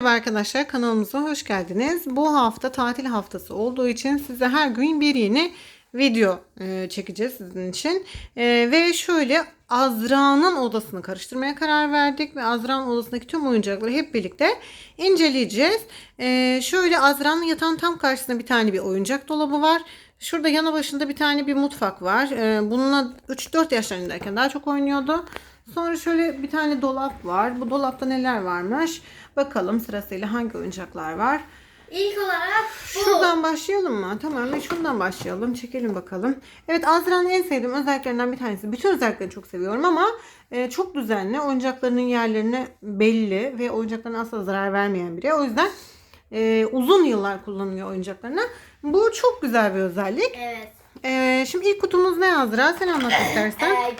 Merhaba arkadaşlar kanalımıza hoş geldiniz. Bu hafta tatil haftası olduğu için size her gün bir yeni video e, çekeceğiz sizin için. E, ve şöyle Azra'nın odasını karıştırmaya karar verdik ve Azra'nın odasındaki tüm oyuncakları hep birlikte inceleyeceğiz. E, şöyle Azra'nın yatağın tam karşısında bir tane bir oyuncak dolabı var. Şurada yanı başında bir tane bir mutfak var. Bununla 3-4 yaşlarındayken daha çok oynuyordu. Sonra şöyle bir tane dolap var. Bu dolapta neler varmış? Bakalım sırasıyla hangi oyuncaklar var. İlk olarak bu. Şuradan başlayalım mı? Tamam ve şuradan başlayalım. Çekelim bakalım. Evet Azra'nın en sevdiğim özelliklerinden bir tanesi. Bütün özelliklerini çok seviyorum ama e, çok düzenli. Oyuncaklarının yerlerini belli ve oyuncaklarına asla zarar vermeyen biri. O yüzden e, uzun yıllar kullanıyor oyuncaklarını. Bu çok güzel bir özellik. Evet. E, şimdi ilk kutumuz ne Azra? Sen anlat istersen. Ee,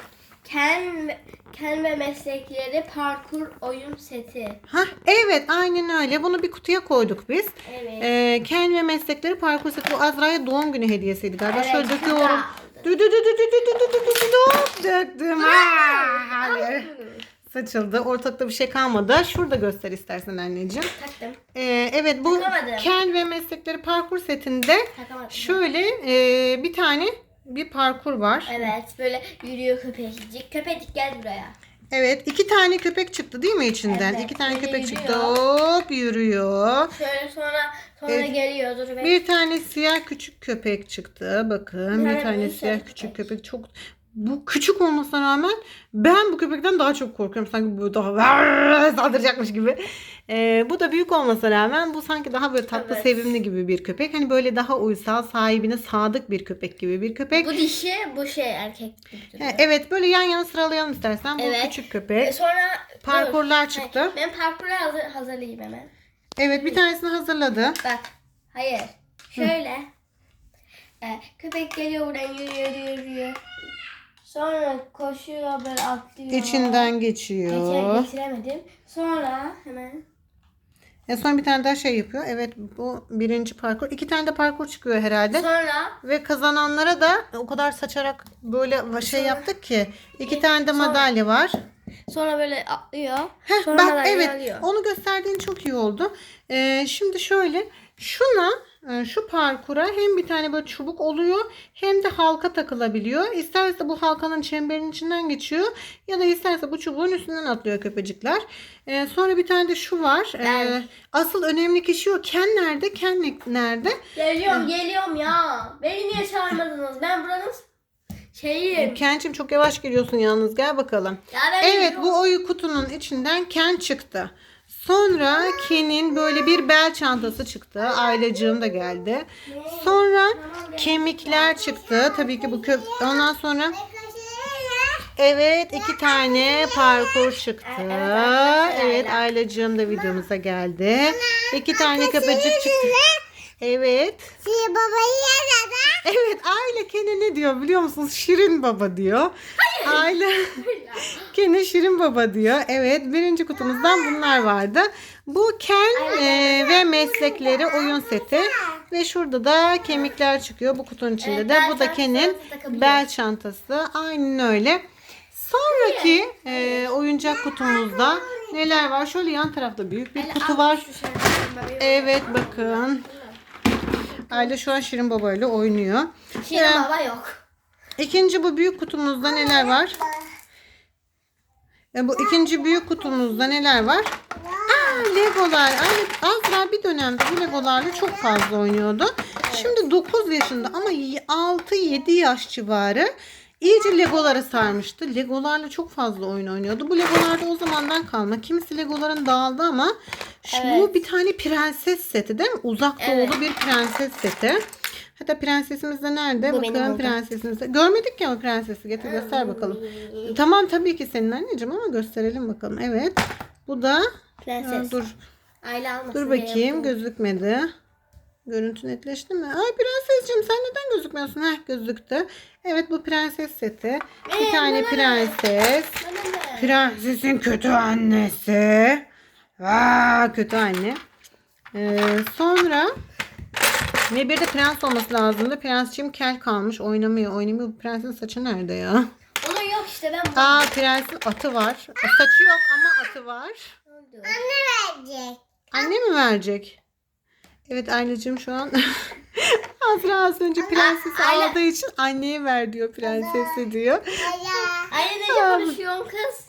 Ken, Ken ve meslekleri parkur oyun seti. Ha evet aynen öyle. Bunu bir kutuya koyduk biz. Evet. Ee, Ken ve meslekleri parkur seti. Bu Azra'ya doğum günü hediyesiydi galiba. Evet, Şöyle döküyorum. Dü dü dü dü dü dü dü dü dü dü dü. Döktüm. Saçıldı. Ortalıkta bir şey kalmadı. Şurada göster istersen anneciğim. Taktım. Ee, evet bu Takamadım. Ken ve meslekleri parkur setinde Takamadım. şöyle e, bir tane bir parkur var. Evet böyle yürüyor köpekcik. Köpecik gel buraya. Evet iki tane köpek çıktı değil mi içinden? Evet, iki tane böyle köpek çıktı. Hop yürüyor. Şöyle sonra sonra Evet. geliyor. Dur. Bir tane siyah küçük köpek çıktı. Bakın bir tane siyah küçük köpek çok bu küçük olmasına rağmen ben bu köpekten daha çok korkuyorum. Sanki bu daha saldıracakmış gibi. Ee, bu da büyük olmasına rağmen bu sanki daha böyle tatlı Evet. sevimli gibi bir köpek. Hani böyle daha uysal sahibine sadık bir köpek gibi bir köpek. Bu dişi bu şey erkek. He, evet böyle yan yana sıralayalım istersen. Bu Evet. küçük E, köpek. sonra Parkurlar dur. çıktı. Ben parkuru hazır, hazırlayayım hemen. Evet bir tanesini hazırladı. Bak. Hayır. Şöyle. E, köpek geliyor buradan yürüyor yürüyor yürüyor. Sonra koşuyor böyle atlıyor. İçinden Geçer, geçiyor. geçiremedim. Sonra hemen. En son bir tane daha şey yapıyor. Evet bu birinci parkur. İki tane de parkur çıkıyor herhalde. Sonra Ve kazananlara da o kadar saçarak böyle şey yaptık ki iki tane de madalya var. Sonra böyle atlıyor. Heh, sonra bak evet alıyor. onu gösterdiğin çok iyi oldu. Ee, şimdi şöyle şuna e, şu parkura hem bir tane böyle çubuk oluyor hem de halka takılabiliyor. İsterse bu halkanın çemberin içinden geçiyor ya da isterse bu çubuğun üstünden atlıyor köpecikler. Ee, sonra bir tane de şu var. Ee, asıl önemli kişi o. Ken nerede? Ken ne- nerede? Geliyorum geliyorum ya. Beni niye çağırmadınız? Ben buranın şeyiyim. Ken'cim çok yavaş geliyorsun yalnız. Gel bakalım. Ya ben Evet geliyorum. bu oyu kutunun içinden Ken çıktı. Sonra Ken'in böyle bir bel çantası çıktı. Ailecığım da geldi. Sonra kemikler çıktı. Tabii ki bu kö Ondan sonra evet iki tane parkur çıktı. Evet Ailecığım da videomuza geldi. İki tane köpecik çıktı. Evet. Şey babayı yaradı. Evet Aile Ken'e ne diyor biliyor musunuz? Şirin Baba diyor. Aile Ken'e Şirin Baba diyor. Evet birinci kutumuzdan bunlar vardı. Bu Ken e, ve meslekleri oyun seti. Ve şurada da kemikler çıkıyor bu kutunun içinde Evet, de. bel Bu da çantası Ken'in takabiliyor. bel çantası. Aynen öyle. Sonraki e, oyuncak kutumuzda neler var? Şöyle yan tarafta büyük bir kutu var. Evet bakın. Aile şu an Şirin Baba ile oynuyor. Şirin Ee, baba yok. İkinci bu büyük kutumuzda neler var? E, bu ikinci büyük kutumuzda neler var? Aa, Legolar. Ay, Azra bir dönemde bu Legolarla çok fazla oynuyordu. Şimdi 9 yaşında ama 6-7 yaş civarı iyice Legolara sarmıştı. Legolarla çok fazla oyun oynuyordu. Bu Legolar da o zamandan kalma. Kimisi Legoların dağıldı ama şu, Evet. bir tane prenses seti değil mi? Uzak doğulu Evet. bir prenses seti. Hatta prensesimiz de nerede? Bu Bakalım prensesimiz de. Görmedik ya o prensesi. Getir göster bakalım. Tamam tabii ki senin anneciğim ama gösterelim bakalım. Evet. Bu da Prenses. Ha, dur Aile almasın dur bakayım gözükmedi. Görüntü netleşti mi? Ay prensesciğim sen neden gözükmüyorsun? Heh gözüktü. Evet bu prenses seti. Bir Ee, tane bana- prenses. Bana ne? Prensesin kötü annesi. Aa, kötü anne. Ee, sonra ve bir de prens olması lazımdı. Prensciğim kel kalmış. Oynamıyor oynamıyor. Bu prensin saçı nerede ya? Onun yok işte ben Aa prensin atı var. Saçı yok ama atı var. Anne verecek. Anne mi verecek? Evet anneciğim şu an Azra az önce prensesi Ayla. aldığı için anneye ver diyor prensesi diyor. Aya. Anne ne konuşuyorsun kız?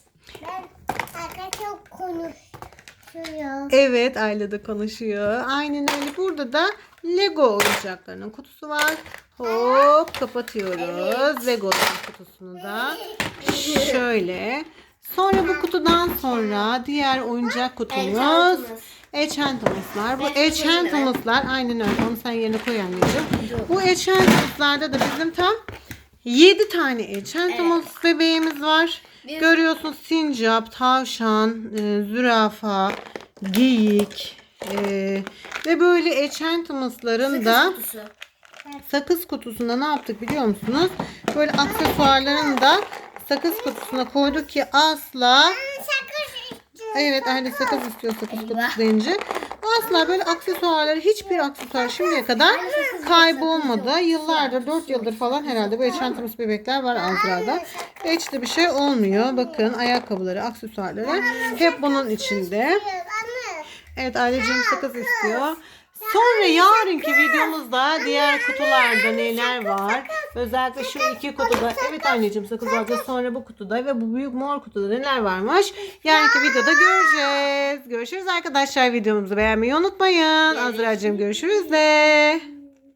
Ben çok konuşuyor. Evet Ayla da konuşuyor. Aynen öyle. Burada da Lego oyuncaklarının kutusu var. Hop kapatıyoruz. Lego'ların kutusunu da. Şöyle. Sonra bu kutudan sonra diğer oyuncak kutumuz. Enchantimals. Enchantimals'lar. Bu Enchantimals'lar aynen öyle. Onu sen yerine koy anneciğim. Bu Enchantimals'larda da bizim tam 7 tane Enchantimals bebeğimiz var. Görüyorsun sincap, tavşan, e, zürafa, geyik e, ve böyle Enchantimals'ların da Sakız kutusu. sakız kutusunda ne yaptık biliyor musunuz? Böyle aksesuarlarını da sakız kutusuna koyduk ki asla. Evet anne sakız istiyor sakız kutusu deyince. Asla böyle aksesuarları hiçbir aksesuar şimdiye kadar kaybolmadı. Yıllardır 4 yıldır falan herhalde bu Enchantress bebekler var Azra'da. Hiç de bir şey olmuyor. Bakın ayakkabıları, aksesuarları hep bunun içinde. Evet aileciğim sakız istiyor. Sonra yarınki videomuzda diğer kutularda neler var? Özellikle şu iki kutuda. Evet anneciğim sakız alacağız. Sonra bu kutuda ve bu büyük mor kutuda neler varmış? Yarınki videoda göreceğiz. Görüşürüz arkadaşlar. Videomuzu beğenmeyi unutmayın. Azra'cığım görüşürüz de.